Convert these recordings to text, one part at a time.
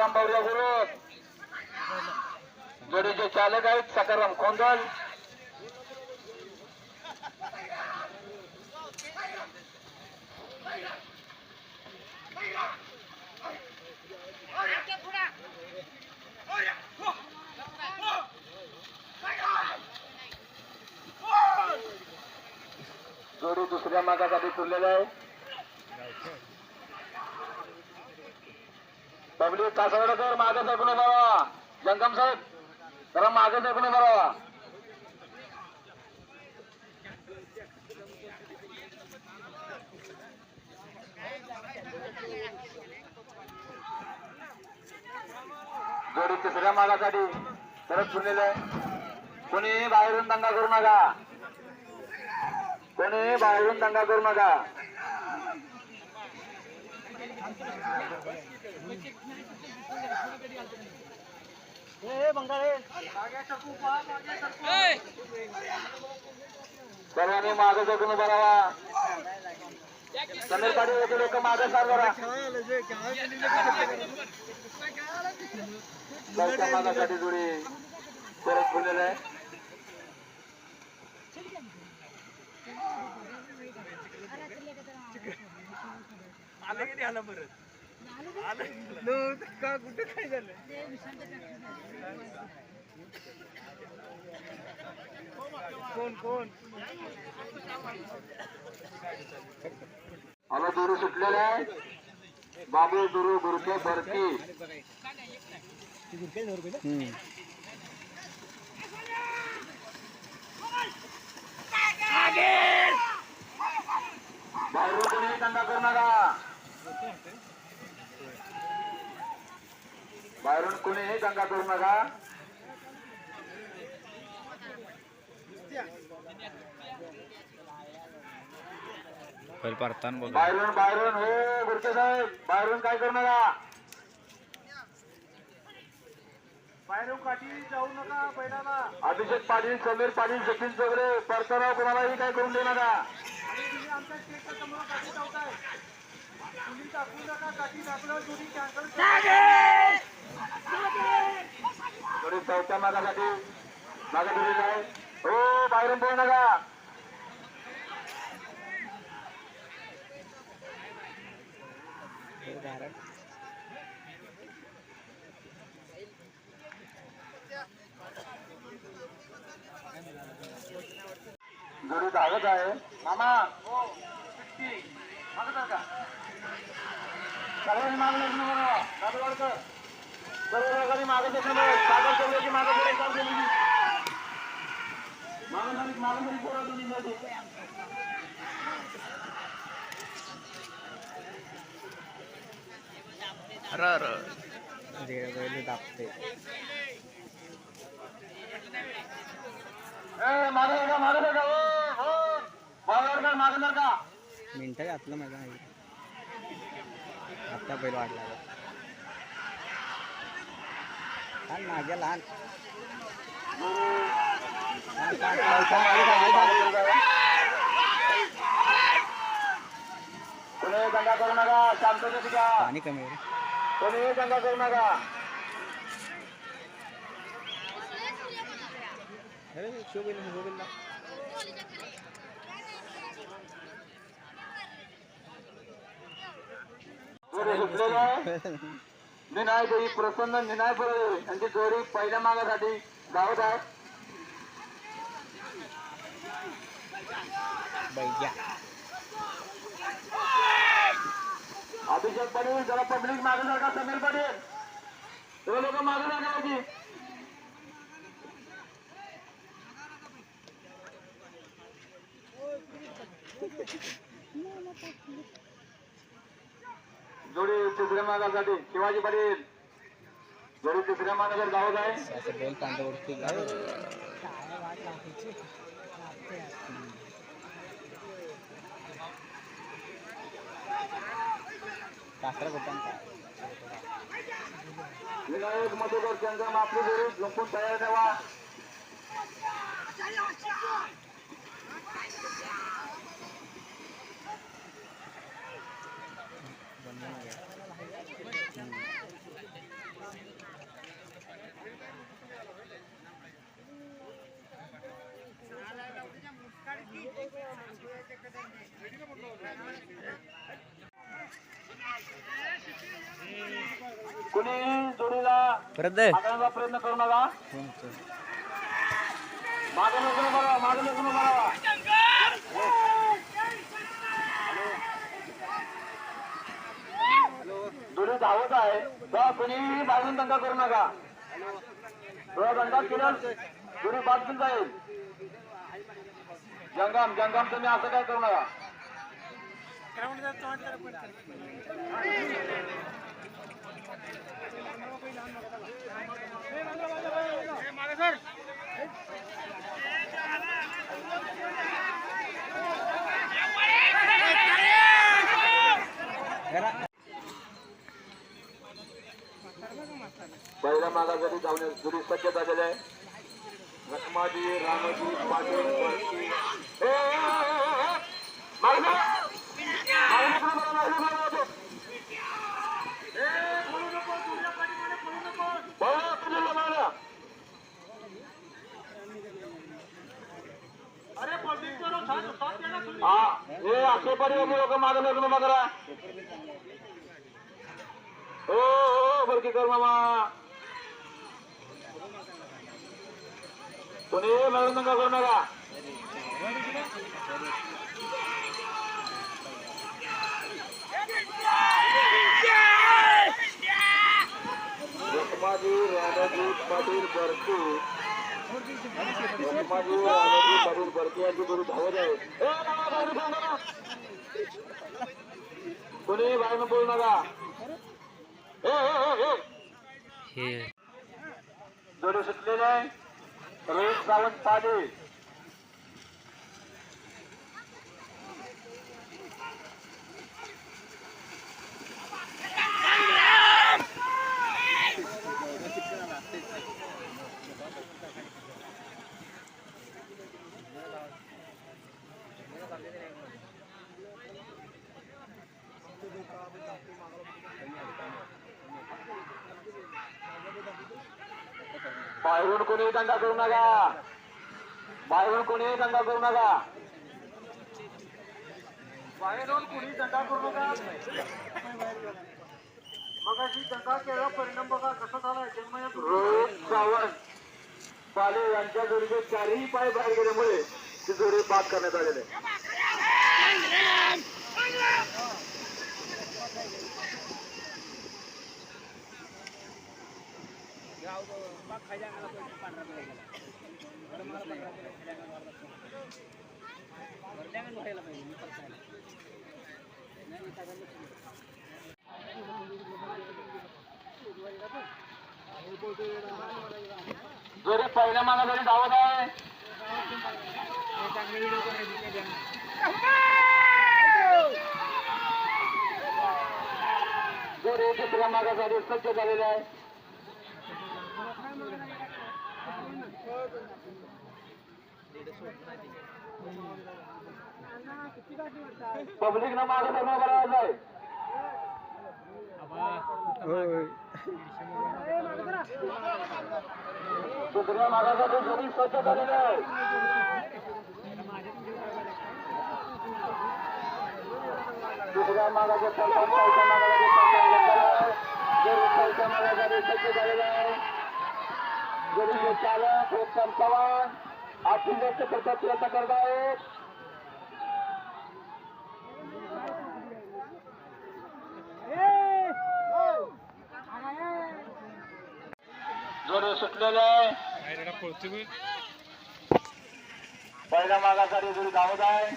सकाराम बावऱ्या गुरु. जोडीचे चालक आहेत सकाराम खोंदल. जोडी दुसऱ्या मागासाठी तुरलेला आहे. पब्लिक कासवडकर मागे सरकून बघा जंगम साहेब जरा मागे सरकून बघा जोडी तिसऱ्या मागासाठी परत सुटलेलं आहे. कोणी बाहेरून दंगा करू नका. कोणी बाहेरून दंगा करू नका. सर्वांनी मागे जगून बरावा समीर पाटील येथे लोक मागे सार बरा मागासाठी जोडी परत फुललेलं आहे. आला दुरू सुटलेला आहे. बाबू दुरू गुरके बरकी बाहेरून कोणी दंगा करू नका बाहेरून कोणीही दंगा करू नका? बाहेरून बाहेरून हो गुरके साहेब बाहेरून काय करू नका? बाहेरून काठी जाऊ नका बैलाला. अभिषेक पाटील समीर पाटील सचिन चौगरे परतराव कोणालाही काय करून देऊ नका? आमच्या स्टेटच्या समोर काठी लावताय. तुम्ही टाकू नका काठी टाकलं तुम्ही कॅन्सल थोडी चौथ्या मागासाठी मागे दिलेली आहे. हो बाहेरून बोलू नका. गुरु धावत आहे. मामा. हो मागत आहे का सर्वांनी मागणं लग्न बरोबर सर्व सागर मागे पुढे काम केली पोरं पहिले दाबते मागे मागे हो. हो मिनटं घातलं माझा आता बैल वाढला लहान मागे लहान कोणी दंगा करू नका शांततेत घ्या पाणी कमी आहे रे. कोणी दंगा करू नका अरे शो गेला शो गेला जोडी सुटलेलं आहे निनाय देवी प्रसन्न निनाय बरोबर. यांची जोडी पहिल्या मागासाठी धावत आहे. अभिषेक पाटील जरा पब्लिक मागे नका समीर पाटील. लोक मागे नका याची जोडी तिसऱ्या मागासाठी शिवाजी पाटील. जरी तिसऱ्या मागावर धावत आहे. विनायक मधुकर चंद्रम आपली जोडी झोपून तयार ठेवा. कुणी प्रयत्न करू नका? मागे धावत आहे. कुणी बाजून दंगा करू नका. थोडा दंगा केल्यास जोडी बाजून जाईल. जंगम जंगम तुम्ही असं काय करू नका. पहिल्या मागासाठी धावण्यास दुरुस्त शक्यता झालेले आहे रखमाजी रामाजी पाटील वरती. ए, ए, ए, ए, ए! मागे जा! मागे कोणी नका करू नका? रखमाजी राजाजी पाटील बरकू. रखमाजी राजाजी पाटील बरकू यांची गुरु धावत आहे. कोणी बाहेर बोलू नका? ए. जोडी सुटलेले आहे रोहित सावंत पाटील बाहेरून कोणी दंगा करू नका. बाहेरून कोणी दंगा करू नका. बाहेर येऊन कुणी दंगा करू नका. मग अशी दंगा केला परिणाम बघा कसा झाला जन्मयात रोहित सावंत पाले यांच्या जोडीचे चारही पाय बाहेर गेल्यामुळे ती जोडी बाद करण्यात आलेली. आहे जोडी पहिल्या जरी धावत आहे. जोडी दुसऱ्या मागासाठी सज्ज झालेले आहे. पब्लिक ना मागे लग्न करायचं आहे दुसऱ्या मागासाठी जोडी सज्ज आहे दुसऱ्या मागाच्या मागासाठी आहे जोडीचे चालक उत्तम चव्हाण आठवी व्यक्त करता प्रयत्न करत आहेत जोडी सुटलेले आहे. पहिल्या मागासाठी जोडी धावत आहे.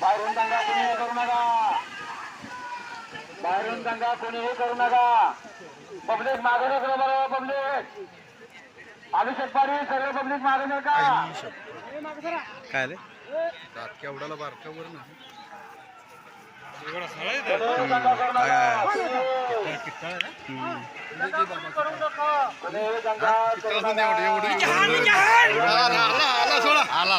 बाहेरून दंगा करू नका बाहेरून दंगा कोणीही करू नका पब्लिक मागे नका बरं पब्लिक अभिषेक पाटील सगळे पब्लिक मागे नका काय रे केवढ्याला बारका वर ना एवढं आला सोडा आला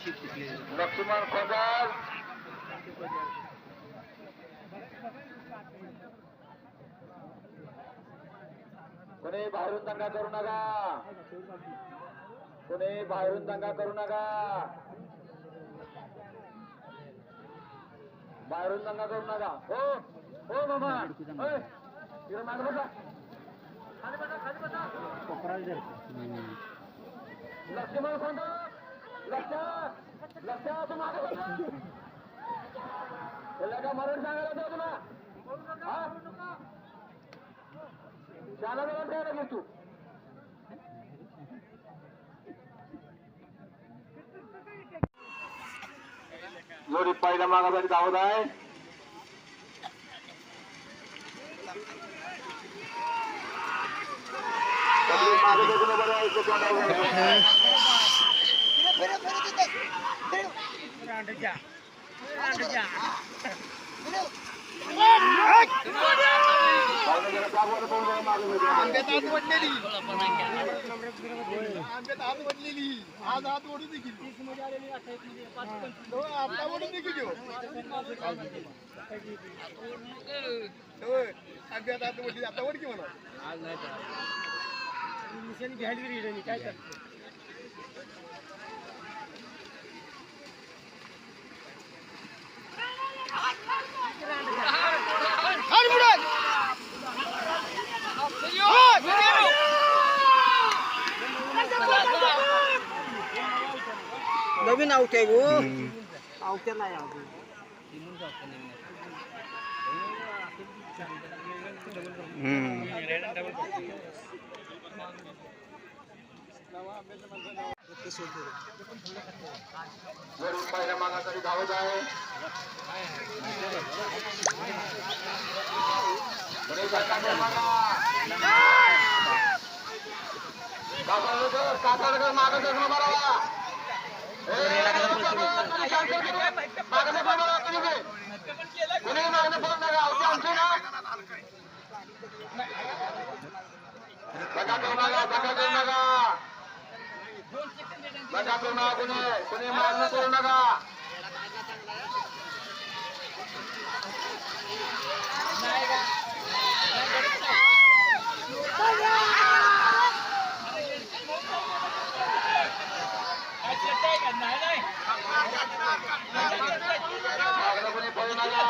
लक्ष्मण सांभाळ कोणी बाहेरून दंगा करू नका कोणी बाहेरून दंगा करू नका बाहेरून दंगा करू नका हो हो मामा. इकडे मागे बसा. खाली बसा, खाली बसा. लक्ष्मण सांगा त्याला का मरण सांगायला होतं तुला शाला जवळ ठेवायला घेस तू जोडी पहिल्या मागासाठी धावत आहे. सगळे मागे बघून बरं आहे, इकडे तोंडावर. पाहुणे जरा दाबवायला पाहून जरा मागे बघा. आंब्यात वडलेली. वडलेली. आज आत ओढून देखील. हो, आता ओढून देखील आंब्यात आत वडली आता ओढ की म्हणा. नवीन आउट आहे गो आउट नाही जोडी पहिल्या मागासाठी धावत आहे बरे सरकारच्या तुम्ही शांत बसा. मागं सरकून उभा राहा तुम्ही बी. कुणीही मागणं पडू नका. अवती आमची ना. दगा करू नका, दगा करू नका. दगा करू नका कुणी कुणी मागणं करू नका मागणं कुणी पळू नका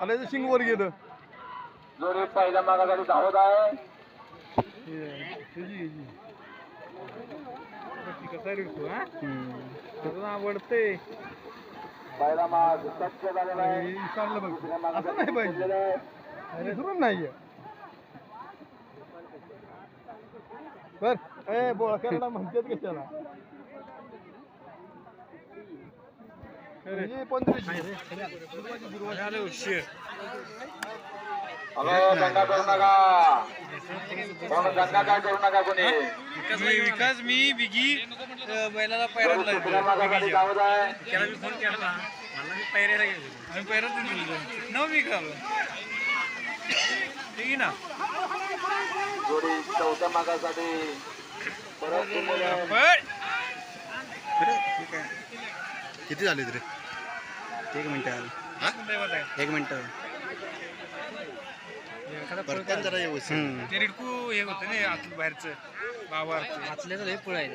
आले तर शिंग वर गेलं. जोडी पहिला मागासाठी धावत आहे आवडते पहिला माग स्वच्छ झालेला आहे विचारलं बघ असं नाही पाहिजे नाहीये बर ए बोळा करायला म्हणतात कशाला हॅलो दंगा करू नका. कोण दंगा काय करू नका कोणी. विकास मी बिगी बैलाला जोडी दुसऱ्या मागासाठी धावत आहे? त्याला मी फोन केला मला मी पैऱ्याला गेलो. आम्ही पैराच दिलं नऊ मी खालो ठीक आहे ना. जोडी चौथ्या मागासाठी परत किती झाले रे? एक मिनिट एक मिनिट. जरा व्यवस्थित ते रिडकू हे होतं ना आतलं बाहेरचं. बाबा आतल्याचं लय आहे